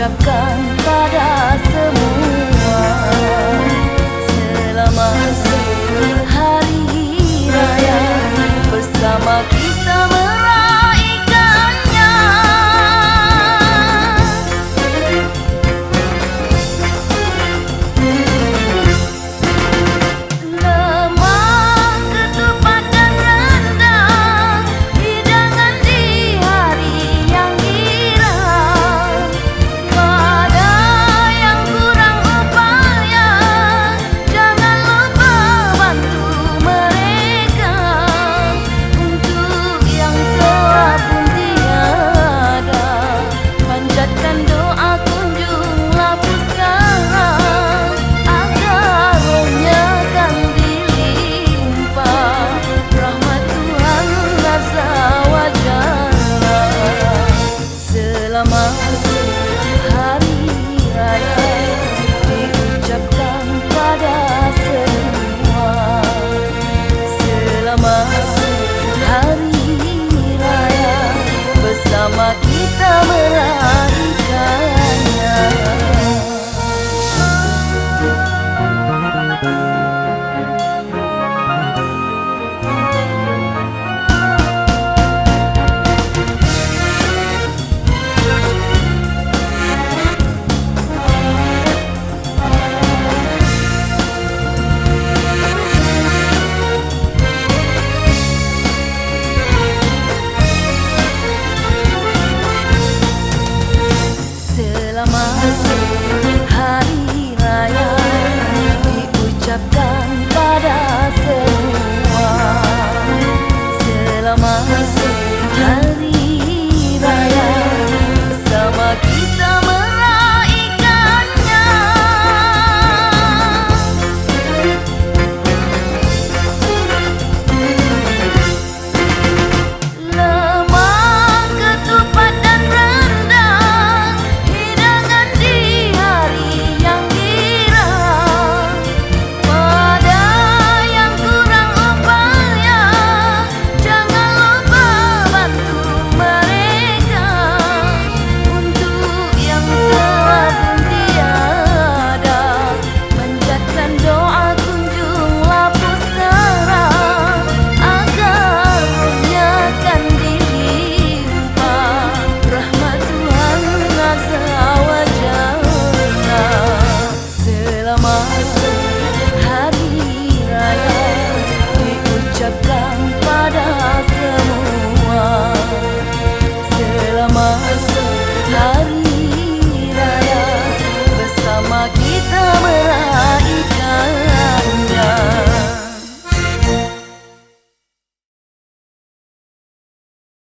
ucapkan pada semua selama kita merasa love.